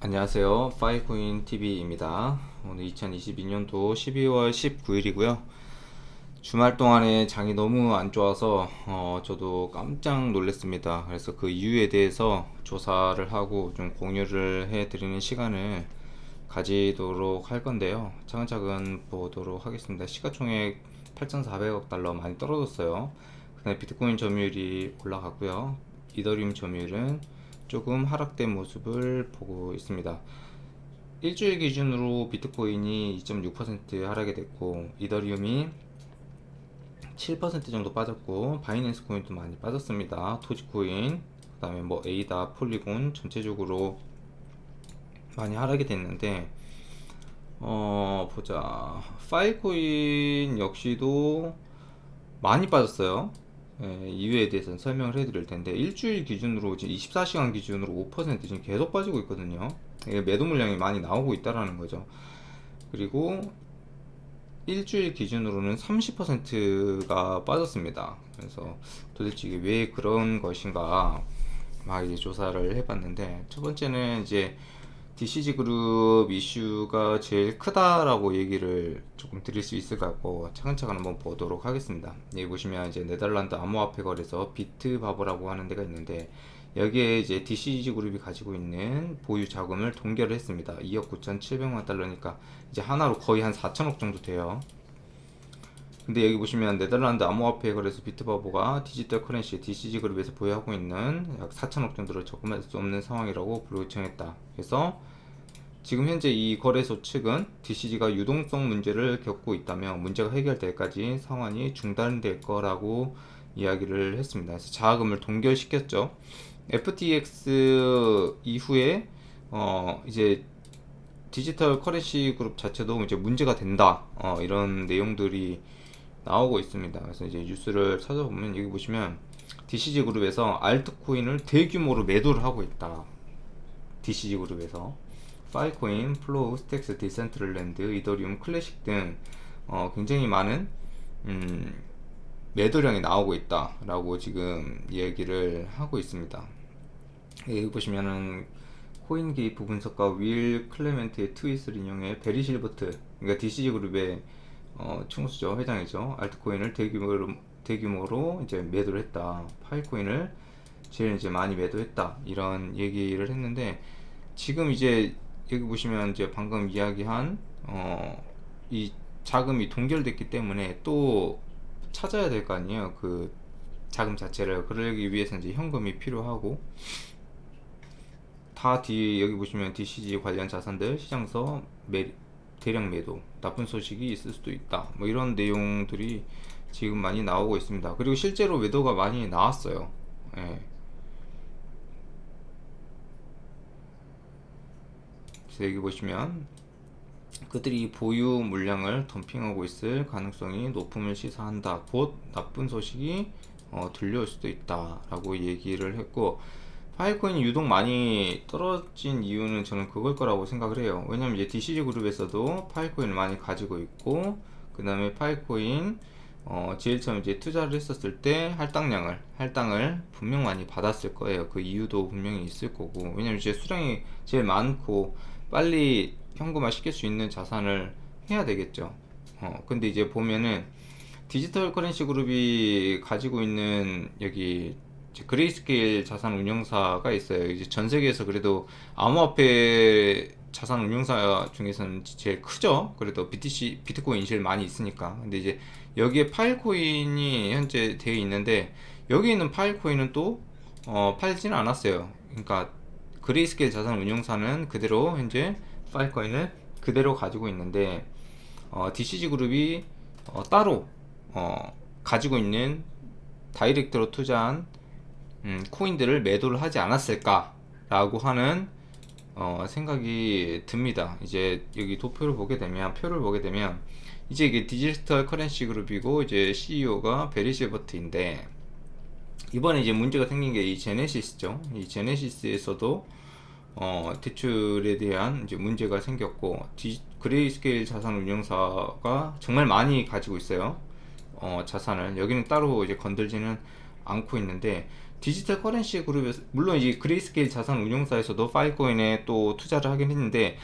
안녕하세요. 파이코인 TV입니다. 오늘 2022년도 12월 19일이고요. 주말 동안에 장이 너무 안 좋아서 어, 저도 깜짝 놀랐습니다. 그래서 그 이유에 대해서 조사를 하고 좀 공유를 해드리는 시간을 가지도록 할 건데요. 차근차근 보도록 하겠습니다. 시가총액 8,400억 달러 많이 떨어졌어요. 그다음에 비트코인 점유율이 올라갔고요. 이더리움 점유율은 조금 하락된 모습을 보고 있습니다. 일주일 기준으로 비트코인이 2.6% 하락이 됐고 이더리움이 7% 정도 빠졌고 바이낸스 코인도 많이 빠졌습니다. 토지코인 그다음에 뭐 에이다, 폴리곤 전체적으로 많이 하락이 됐는데 어 보자 파일코인 역시도 많이 빠졌어요. 예, 이유에 대해서는 설명을 해드릴 텐데 일주일 기준으로 지금 24시간 기준으로 5% 지금 계속 빠지고 있거든요. 매도 물량이 많이 나오고 있다라는 거죠. 그리고 일주일 기준으로는 30%가 빠졌습니다. 그래서 도대체 이게 왜 그런 것인가 막 이제 조사를 해봤는데 첫 번째는 이제 DCG 그룹 이슈가 제일 크다라고 얘기를 조금 드릴 수 있을 것 같고 차근차근 한번 보도록 하겠습니다. 여기 보시면 이제 네덜란드 암호화폐 거래소 비트바보라고 하는 데가 있는데 여기에 이제 DCG 그룹이 가지고 있는 보유 자금을 동결을 했습니다. 2억 9,700만 달러니까 이제 하나로 거의 한 4천억 정도 돼요. 근데 여기 보시면 네덜란드 암호화폐 거래소 비트바보가 디지털 커런시 DCG 그룹에서 보유하고 있는 약 4천억 정도를 적금할 수 없는 상황이라고 불요청했다. 그래서 지금 현재 이 거래소 측은 DCG가 유동성 문제를 겪고 있다며 문제가 해결될 때까지 상환이 중단될 거라고 이야기를 했습니다. 그래서 자금을 동결시켰죠. FTX 이후에 어 이제 디지털 커런시 그룹 자체도 이제 문제가 된다. 어 이런 내용들이 나오고 있습니다. 그래서 이제 뉴스를 찾아보면 여기 보시면 DCG 그룹에서 알트코인을 대규모로 매도를 하고 있다. DCG 그룹에서 파이코인, 플로우, 스택스, 디센트럴랜드, 이더리움, 클래식 등 어, 굉장히 많은 음, 매도량이 나오고 있다라고 지금 얘기를 하고 있습니다. 여기 보시면은 코인 게이프 분석가 윌 클레멘트의 트윗을 인용해 베리 실버트, 그러니까 DCG 그룹의 어, 총수죠 회장이죠 알트코인을 대규모로 대규모로 이제 매도를 했다. 파이코인을 제일 이제 많이 매도했다. 이런 얘기를 했는데 지금 이제 여기 보시면 이제 방금 이야기한 어, 이 자금이 동결됐기 때문에 또 찾아야 될 거 아니에요. 그 자금 자체를 그러기 위해서 이제 현금이 필요하고 다 뒤 여기 보시면 DCG 관련 자산들 시장서 매, 대량 매도 나쁜 소식이 있을 수도 있다. 뭐 이런 내용들이 지금 많이 나오고 있습니다. 그리고 실제로 매도가 많이 나왔어요. 예. 여기 보시면 그들이 보유 물량을 덤핑하고 있을 가능성이 높음을 시사한다. 곧 나쁜 소식이 어, 들려올 수도 있다라고 얘기를 했고 파이코인 유독 많이 떨어진 이유는 저는 그걸 거라고 생각을 해요. 왜냐면 이제 DCG 그룹에서도 파이코인을 많이 가지고 있고 그 다음에 파이코인 어, 제일 처음 이제 투자를 했었을 때 할당량을 할당을 분명 많이 받았을 거예요. 그 이유도 분명히 있을 거고 왜냐면 이제 수량이 제일 많고 빨리 현금화 시킬 수 있는 자산을 해야 되겠죠. 어, 근데 이제 보면은 디지털 커런시 그룹이 가지고 있는 여기 그레이스케일 자산 운용사가 있어요. 이제 전 세계에서 그래도 암호화폐 자산 운용사 중에서는 제일 크죠. 그래도 BTC, 비트코인 제일 많이 있으니까. 근데 이제 여기에 파일코인이 현재 되어 있는데 여기 있는 파일코인은 또 어, 팔지는 않았어요. 그러니까 그레이스케일 자산 운용사는 그대로 현재 파일코인을 그대로 가지고 있는데 어, DCG 그룹이 어, 따로 어, 가지고 있는 다이렉트로 투자한 음, 코인들을 매도를 하지 않았을까라고 하는 어, 생각이 듭니다. 이제 여기 도표를 보게 되면 표를 보게 되면 이제 이게 디지털 커런시 그룹이고 이제 CEO가 베리 실버트인데 이번에 이제 문제가 생긴 게 이 제네시스죠. 이 제네시스에서도 어, 대출에 대한 이제 문제가 생겼고 디, 그레이스케일 자산 운용사가 정말 많이 가지고 있어요. 어, 자산을 여기는 따로 이제 건들지는 않고 있는데 디지털 커런시 그룹에서 물론 이 그레이스케일 자산 운용사에서도 파일코인에 또 투자를 하긴 했는데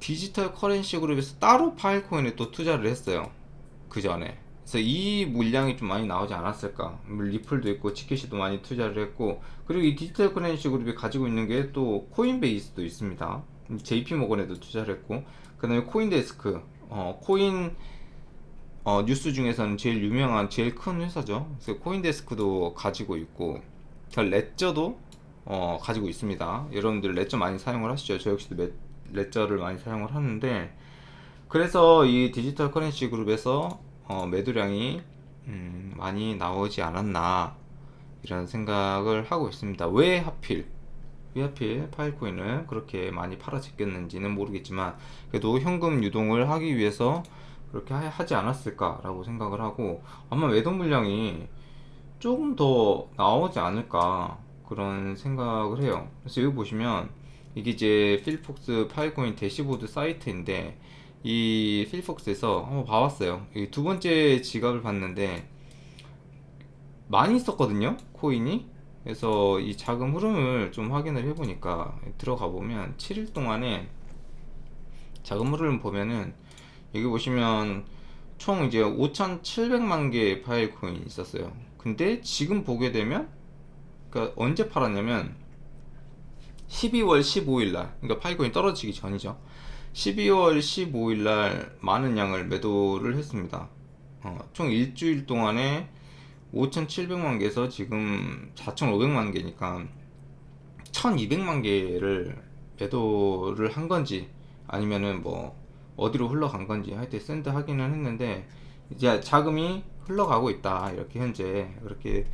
디지털 커런시 그룹에서 따로 파일코인에 또 투자를 했어요. 그 전에. 그래서 이 물량이 좀 많이 나오지 않았을까. 뭐 리플도 있고 치켓이도 많이 투자를 했고 그리고 이 디지털 커런시 그룹이 가지고 있는 게 또 코인베이스도 있습니다. JP 모건에도 투자를 했고 그다음에 코인데스크 어 코인 어, 뉴스 중에서는 제일 유명한 제일 큰 회사죠. 그래서 코인데스크도 가지고 있고 그 레저도 어, 가지고 있습니다. 여러분들 레저 많이 사용을 하시죠. 저 역시도 레, 레저를 많이 사용을 하는데 그래서 이 디지털 커런시 그룹에서 어, 매도량이 음, 많이 나오지 않았나 이런 생각을 하고 있습니다. 왜 하필 왜 하필 파일코인을 그렇게 많이 팔아제꼈는지는 모르겠지만 그래도 현금 유동을 하기 위해서 그렇게 하- 하지 않았을까라고 생각을 하고 아마 매도 물량이 조금 더 나오지 않을까 그런 생각을 해요. 그래서 여기 보시면 이게 이제 필폭스 파일코인 대시보드 사이트인데 이 필폭스에서 한번 봐봤어요. 이두 번째 지갑을 봤는데 많이 있었거든요 코인이 그래서 이 자금 흐름을 좀 확인을 해보니까 들어가 보면 7일 동안에 자금 흐름을 보면은 여기 보시면 총 이제 5,700만 개의 파일 코인이 있었어요. 근데 지금 보게 되면 그러니까 언제 팔았냐면 12월 15일 날 그러니까 코인 떨어지기 전이죠. 12월 15일 날 많은 양을 매도를 했습니다. 어, 총 일주일 동안에 5,700만 개에서 지금 4,500만 개니까 1,200만 개를 매도를 한 건지 아니면은 뭐 어디로 흘러간 건지 하여튼 샌드 하기는 했는데 이제 자금이 흘러가고 있다 이렇게 현재 그렇게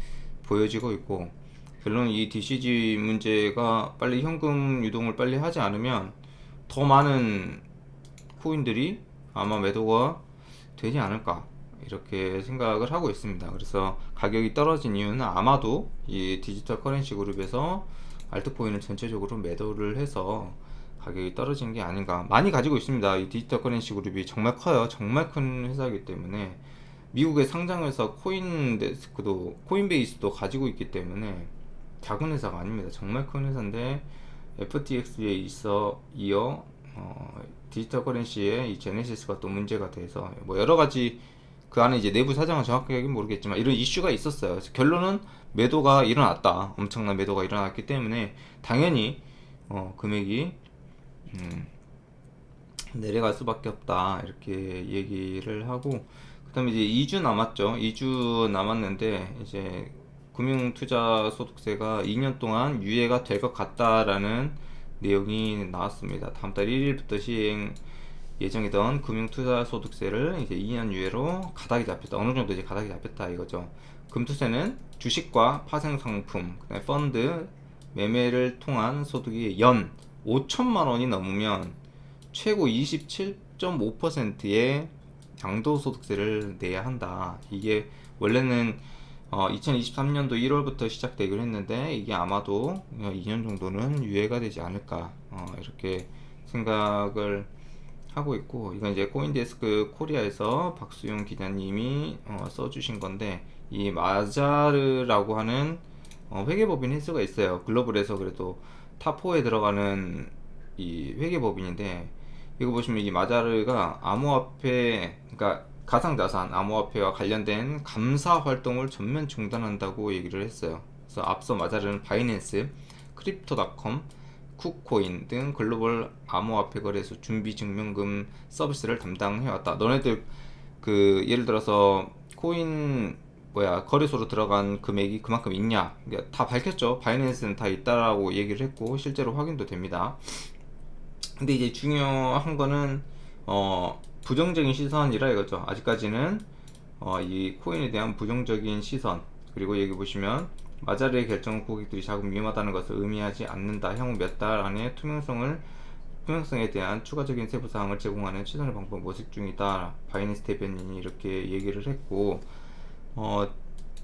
보여지고 있고 결론 이 DCG 문제가 빨리 현금 유동을 빨리 하지 않으면 더 많은 코인들이 아마 매도가 되지 않을까 이렇게 생각을 하고 있습니다. 그래서 가격이 떨어진 이유는 아마도 이 디지털 커런시 그룹에서 알트코인을 전체적으로 매도를 해서 가격이 떨어진 게 아닌가. 많이 가지고 있습니다. 이 디지털 커런시 그룹이 정말 커요. 정말 큰 회사이기 때문에 미국의 상장회사 코인데스크도 코인베이스도 가지고 있기 때문에 작은 회사가 아닙니다. 정말 큰 회사인데 FTX에 있어 이어 어, 디지털 커런시의 이 제네시스가 또 문제가 돼서 뭐 여러 가지 그 안에 이제 내부 사정은 정확하게 모르겠지만 이런 이슈가 있었어요. 결론은 매도가 일어났다. 엄청난 매도가 일어났기 때문에 당연히 어, 금액이 음, 내려갈 수밖에 없다. 이렇게 얘기를 하고 그다음에 이제 2주 남았죠. 2주 남았는데 이제 금융투자소득세가 2년 동안 유예가 될 것 같다라는 내용이 나왔습니다. 다음 달 1일부터 시행 예정이던 금융투자소득세를 이제 2년 유예로 가닥이 잡혔다. 어느 정도 이제 가닥이 잡혔다 이거죠. 금투세는 주식과 파생상품, 펀드 매매를 통한 소득이 연 5천만 원이 넘으면 최고 27.5%의 양도소득세를 내야 한다. 이게 원래는 어, 2023년도 1월부터 시작되기로 했는데 이게 아마도 2년 정도는 유예가 되지 않을까 어, 이렇게 생각을 하고 있고 이건 이제 코인데스크 코리아에서 박수용 기자님이 어, 써주신 건데 이 마자르라고 하는 어, 회계법인 횟수가 있어요 글로벌에서 그래도 탑4에 들어가는 이 회계법인인데 이거 보시면 이 마자르가 암호화폐 그러니까 가상자산 암호화폐와 관련된 감사 활동을 전면 중단한다고 얘기를 했어요 그래서 앞서 마자르는 바이낸스 크립토닷컴 쿠코인 등 글로벌 암호화폐 거래소 준비 증명금 서비스를 담당해왔다. 너네들 그 예를 들어서 코인 뭐야 거래소로 들어간 금액이 그만큼 있냐? 그러니까 다 밝혔죠. 바이낸스는 다 있다라고 얘기를 했고 실제로 확인도 됩니다. 근데 이제 중요한 거는 어 부정적인 시선이라 이거죠. 아직까지는 어, 이 코인에 대한 부정적인 시선 그리고 여기 보시면 마자르의 결정은 고객들이 자금 위험하다는 것을 의미하지 않는다. 향후 몇 달 안에 투명성을 투명성에 대한 추가적인 세부 사항을 제공하는 최선의 방법 모색 중이다. 바이낸스 대변인이 이렇게 얘기를 했고 어,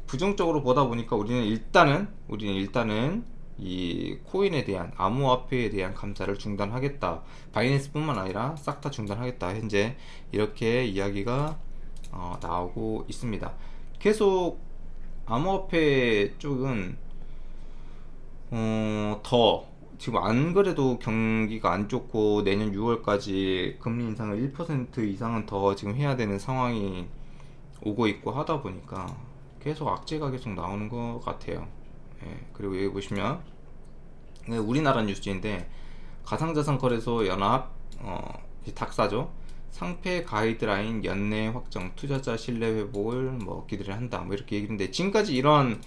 부정적으로 보다 보니까 우리는 일단은 우리는 일단은 이 코인에 대한 암호화폐에 대한 감사를 중단하겠다. 바이낸스뿐만 아니라 싹 다 중단하겠다. 현재 이렇게 이야기가 어, 나오고 있습니다. 계속 암호화폐 쪽은 어, 더 지금 안 그래도 경기가 안 좋고 내년 6월까지 금리 인상을 1% 이상은 더 지금 해야 되는 상황이 오고 있고 하다 보니까 계속 악재가 계속 나오는 것 같아요. 예, 그리고 여기 보시면 우리나라 뉴스인데 가상자산거래소 연합 어, 닥사죠. 상패 가이드라인 연내 확정 투자자 신뢰 회복을 뭐 기대를 한다 뭐 이렇게 얘기했는데 지금까지 이런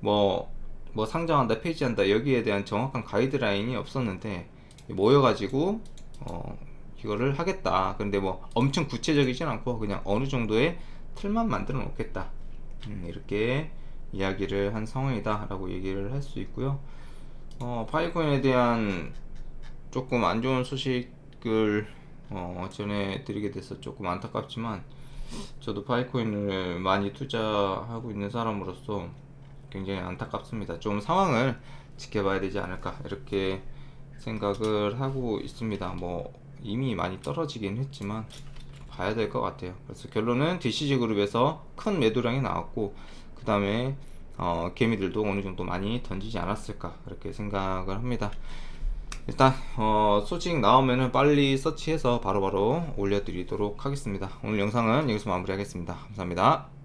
뭐뭐 상장한다 폐지한다 여기에 대한 정확한 가이드라인이 없었는데 모여가지고 어 이거를 하겠다 근데 뭐 엄청 구체적이진 않고 그냥 어느 정도의 틀만 만들어 놓겠다 음, 이렇게 이야기를 한 상황이다 라고 얘기를 할 수 있고요 어 파이콘에 대한 조금 안 좋은 소식을 어, 전해드리게 돼서 조금 안타깝지만 저도 파이코인을 많이 투자하고 있는 사람으로서 굉장히 안타깝습니다. 좀 상황을 지켜봐야 되지 않을까 이렇게 생각을 하고 있습니다. 뭐 이미 많이 떨어지긴 했지만 봐야 될 것 같아요. 그래서 결론은 DCG 그룹에서 큰 매도량이 나왔고 그 다음에 어, 개미들도 어느 정도 많이 던지지 않았을까 이렇게 생각을 합니다. 일단 어, 소식 나오면은 빨리 서치해서 바로바로 올려드리도록 하겠습니다. 오늘 영상은 여기서 마무리하겠습니다. 감사합니다.